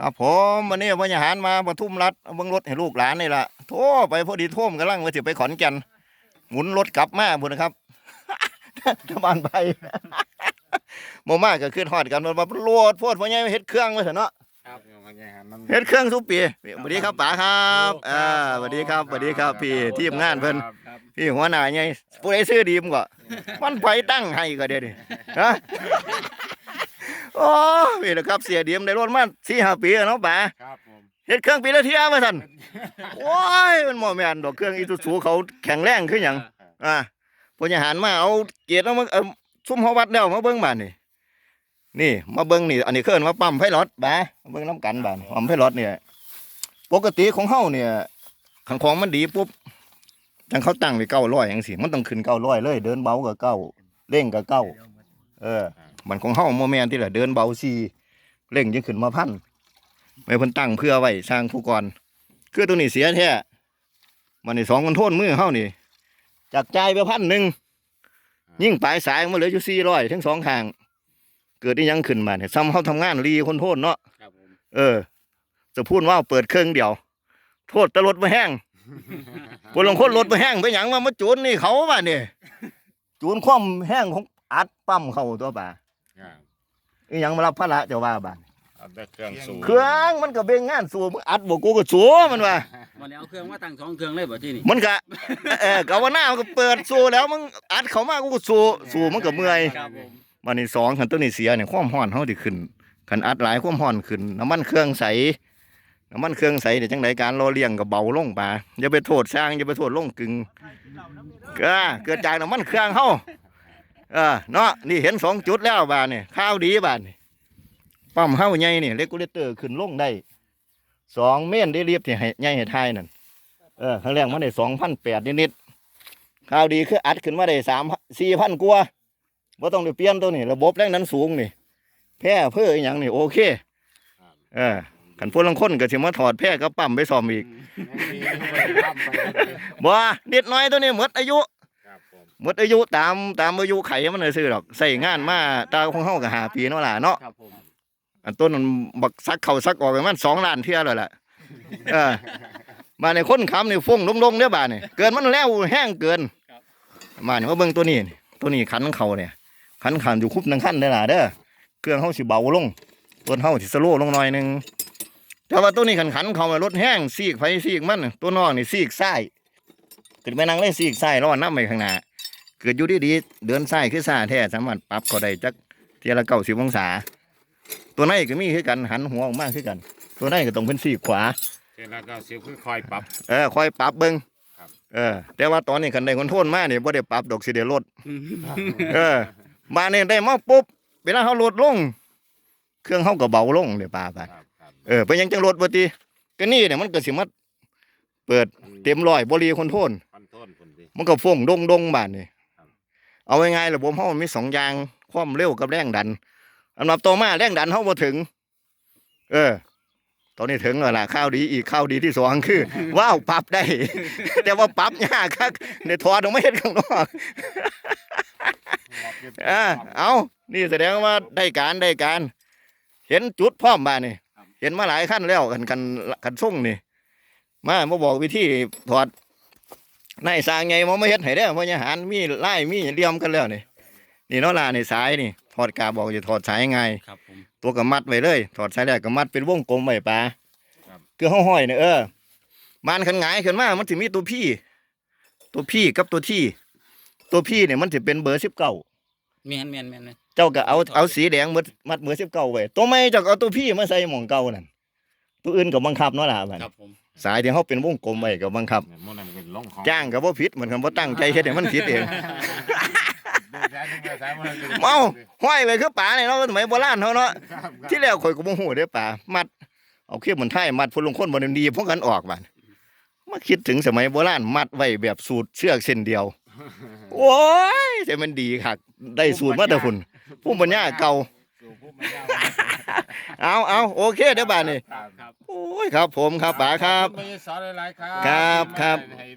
ครับผมวันนี้พญาหารมาปทุมรัฐเอาเบิ่งรถให้ลูกหลานนี่ล่ะโทรไปพอดีโท่มกำลังว่าสิไปขอนแก่นหมุนรถกลับมาพุ่นนะครับตะบานไปบ่มาก็ขึ้นฮอดกันว่าโลดโพดพ่อใหญ่เฮ็ดเครื่องไว้ซะเนาะครับยังไงฮะมันเฮ็ดเครื่องทุกปีสวัสดีครับป๋าครับอ่าสวัสดีครับสวัสดีครับพี่ทีมงานเพิ่นครับพี่หัวหน้าใหญ่ผู้ใดซื้อดีมก็มันไผตั้งให้ก็เด้ดิฮะ โอ้นี่แหละครับเสียดีมได้รถมา4-5ปีแล้วเนาะป๋าครับผมเฮ็ดเครื่องปีละเที่ยว่าซั่นโอ้ยมันบ่แม่นดอกเครื่องอีซูซูเขาแข็งแรงคือหยังอ่าพญาหารมาเอาเกียรติเอามาเอาซุ่มเฮาวัดแล้วมาเบิ่งบาดนี่นี่มาเบิ่งนี่อันนี้เคลื่อนว่าปั๊มไฟรถบ่ามาเบิ่งน้ำกันบาดนี่ปั๊มไฟรถเนี่ยปกติของเฮาเนี่ยขังของมันดีปุ๊บจังเขาตั้งไว้900จังซี่มันต้องขึ้น900เลย เดินเบาก็เก้าเร่งก็เก้าเออ มันของเฮาบ่แม่นที่ละเดินเบาสี่เร่งจึงขึ้นมาพันไม่เพิ่นตั้งเพื่อไว้สร้างผู้ก่อนคือตัวนี้เสียแท้มันนี่สองคนโทษมือเฮานี่จากจ่ายไปพันหนึ่งยิ่งปลายสายมาเหลืออยู่สี่ร้อยทั้งสองข้าง เกิดอีหยังขึ้นมาเนี่ยซ้ำเฮาทำงานรีคนโทษเนาะครับผมเออ จะพูดว่าเปิดเครื่องเดียว โทษแตะรถมาแห้งพลงคนรถมาแห้งไปหยังมามาจูนนี่เขาบ้านี่จูนความแห้งของอัดปั๊มเขาตัวป่า ครับอีหยังมารับภาระเจ้าว่าบ้านเอาแต่เครื่องสูบเครื่องมันก็เบ่งงานสู้มึงอัดบ่กูก็สู้มันว่าวันนี้เอาเครื่องมาตั้งสองเครื่องเลยบ่ที่นี่มันก็เออกาวนามันก็เปิดสู้แล้วมึงอัดเขามากูก็สู้สู้มันก็เมื่อยครับผมวันนี้สองคันตัวนี้เสียเนี่ยความร้อนเฮาสิขึ้นคันอัดหลายความร้อนขึ้นน้ำมันเครื่องใสน้ำมันเครื่องใสเดี๋ยวจังไดการรอเลี้ยงก็เบาลงป่าอย่าไปโทษสร้างอย่าไปโทษลงกึ่งก็เกิดจากน้ำมันเครื่องเฮา เออเนาะนี่เห็นสองจุดแล้วบาดนี่ข้าวดีบาดนี่ปั๊มเฮาใหญ่นี่เรกูเลเตอร์ขึ้นลงได้สองเมตรได้เรียบที่ให้ใหญ่ให้ทายนั่นเออครั้งแรกมันได้สองพันแปดนิดๆข้าวดีคืออัดขึ้นมาได้สามสี่พันกว่าว่าต้องได้เปลี่ยนตัวนี้ระบบแรงดันสูงนี่แพร่เพื่ออหย่างนี่โอเคเออกันพวกลังคนก็สิมาถอดแพร่กับปั๊มไปซ่อมอีกบ่นิดน้อยตัวนี้หมดอายุครับผม หมดอายุตามตามอายุไขมันเลยซื้อดอกใส่งานมาตาของเฮาก็หาปีเนาะล่ะเนาะครับผมอันต้นนั้นบักซักเข้าซักออกประมาณ2ล้านเที่ยแล้วล่ะเออมาในคนค้ำนี่ฟุ้งลงๆเด้อบาดนี่เกินมันแล้วแห้งเกินมานี่มาเบิ่งตัวนี้นี่ตัวนี้ขันเขาเนี่ยขันขันอยู่คุบนังขั้นได้อล่ะเด้อเครื่องเฮาสิเบาลงต้นเฮาสิสโลว์ลงหน่อยหนึงแต่ว่าตัวนี้ขันขันเขามารถแห้งซีกไฟซีกมันตัวนอกนี่ซีกซ้ายขึ้นไปนั่งเลยซีกซ้ายรอน้ำไปข้างหน้า เกิดอยู่ดีๆเดินซ้ายคือซ้ายแท้สามารถปรับก็ได้จักเทียละเก้าสิบองศา ตัวในก็มีคือกันหันหัวออกมาคือกัน ตัวในก็ต้องเป็นซีกขวาเสร็จแล้วก็สิวคือคอยปรับ เออคอยปรับเบิ่งครับเออ แต่ว่าตอนนี้คันได้คนโทษมาเนี่ยบ่ได้ปรับดอกสิได้ลดเออ มาเนี่ยได้มาปุ๊บเวลาเขาลดลง เครื่องเขาก็เบาลงเดี๋ยวป่าไปครับครับเออเป็นหยังจังลดบ่ติก็นี่เนี่ยมันก็สิมาเปิดเต็มร้อยบ่รีคนโทษคอนโทนคนดีมันก็ฟ่งดงดงบานนี่ครับ เอาง่ายๆระบบเฮามันมีสองอย่างความเร็วกับแรงดันอันดับต่อมาแรงดันเฮาบ่ถึง เออ ตอนนี้ถึงแล้วล่ะข้าวดีอีกข้าวดีที่สองคือ ว้าวปรับได้ แต่ว่าปรับยากครับในถอดออกมาเฮ็ดข้างนอกอ่าเอานี่แสดงว่าได้การได้การ เห็นจุดพร้อมบ้านนี่เห็นมาหลายขั้นแล้วกันกันกันส่งนี่มามาบอกวิธีถอด นายสร้างไงมาไม่เฮ็ดให้ได้อเพราะอาหารมีไล่มีเหลี่ยมกันแล้วนี่นี่เนาะล่ะนี่สายนี่ถอดกาบอกจะถอดสายยังไงครับผมตัวก็มัดไว้เลยถอดสายแรกก็มัดเป็นวงกลมไว้ปลาครับคือห้อยๆเนี่ยเออมันขันหงายขึ้นมามันถึงมีตัวพี่ ตัวพี่กับตัวที่ ตัวพี่เนี่ยมันจะเป็นเบอร์สิบเก้าแม่นแม่นแม่นแม่นเจ้าก็เอาเอาสีแดงมัดมัดเบอร์สิบเก้าไว้ตัวไม่เจ้าก็เอาตัวพี่มาใส่หมองเก่านั่นตัวอื่นก็บังคับเนาะล่ะบัดครับผม สายที่เขาเป็นวงกลมไว้ก็บังคับเนี่ยมันนั่นเป็นลงของจ้างก็บ่ผิดเหมือนกันบ่ตั้งใจเฮ็ดให้มันผิดเองดูแลดูแลสายมันเมาห้อยไว้คือป่าเนี่ยเนาะสมัยโบราณเขาเนาะครับครับที่แล้วข่อยก็บ่ฮู้เด้อป่ามัด เอาเขี้ยเหมือนไทยมัดพุ่นลงคนบ่ได้ดีพวกกันออกบาดมาคิดถึงสมัยโบราณมัดไว้แบบสูตรเชือกเส้นเดียว โอ้ยแต่มันดีคักได้สูตรมาแต่พุ่นผู้ปัญญาเก่า สู่ผู้มันยาวเอาเอาโอเคเด้อบาดนี้ครับครับโอ้ยครับผมครับป๋าครับไม่ได้สอนหลายๆครับครับครับ ให้